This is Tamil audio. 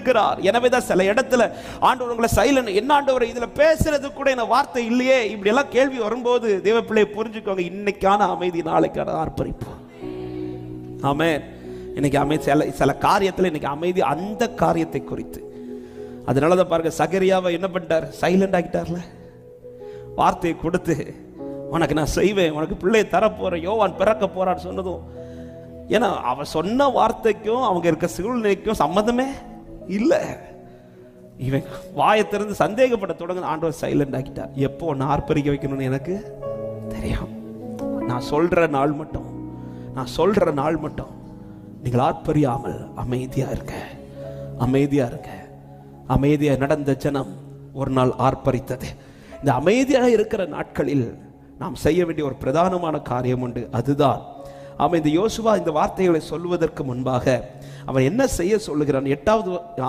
இருக்கிறார். எனவே தான் சில இடத்துல ஆண்டவர் உங்களை சைலண்ட் என்ன ஆண்டவர் இதில் பேசுறது கூட என்ன வார்த்தை இல்லையே இப்படி எல்லாம் கேள்வி வரும்போது தேவ பிள்ளையை புரிஞ்சுக்கோங்க. இன்னைக்கான அமைதி நாளைக்கான ஆர்ப்பரிப்பு. ஆமே இன்னைக்கு அமைதி சில சில காரியத்தில் இன்னைக்கு அமைதி அந்த காரியத்தை குறித்து. அதனால தான் பாருங்க சகரியாவை என்ன பண்ணிட்டார்? சைலண்ட் ஆகிட்டார்ல வார்த்தையை கொடுத்து உனக்கு நான் செய்வேன் உனக்கு பிள்ளையை தரப்போறேன் யோவான் பிறக்க போறான்னு சொன்னதும் ஏன்னா அவன் சொன்ன வார்த்தைக்கும் அவங்க இருக்க சூழ்நிலைக்கும் சம்மந்தமே இல்லை. இவன் வாயை திறந்து சந்தேகப்பட தொடங்க ஆண்டவர் சைலண்ட் ஆக்கிட்டார். எப்போ ஒன்று ஆர்ப்பரிக்க வைக்கணும்னு எனக்கு தெரியும். நான் சொல்ற நாள் மட்டும் நான் சொல்ற நாள் மட்டும். நீங்கள் ஆர்ப்பரியாமல் அமைதியா இருக்க அமைதியா இருக்க அமைதியா நடந்த ஜனம் ஒரு நாள் ஆர்ப்பரித்தது. இந்த அமைதியாக இருக்கிற நாட்களில் நாம் செய்ய வேண்டிய ஒரு பிரதானமான காரியம் உண்டு. அதுதான் அவன் இந்த யோசுவா இந்த வார்த்தைகளை சொல்வதற்கு முன்பாக அவன் என்ன செய்ய சொல்லுகிறான்? எட்டாவது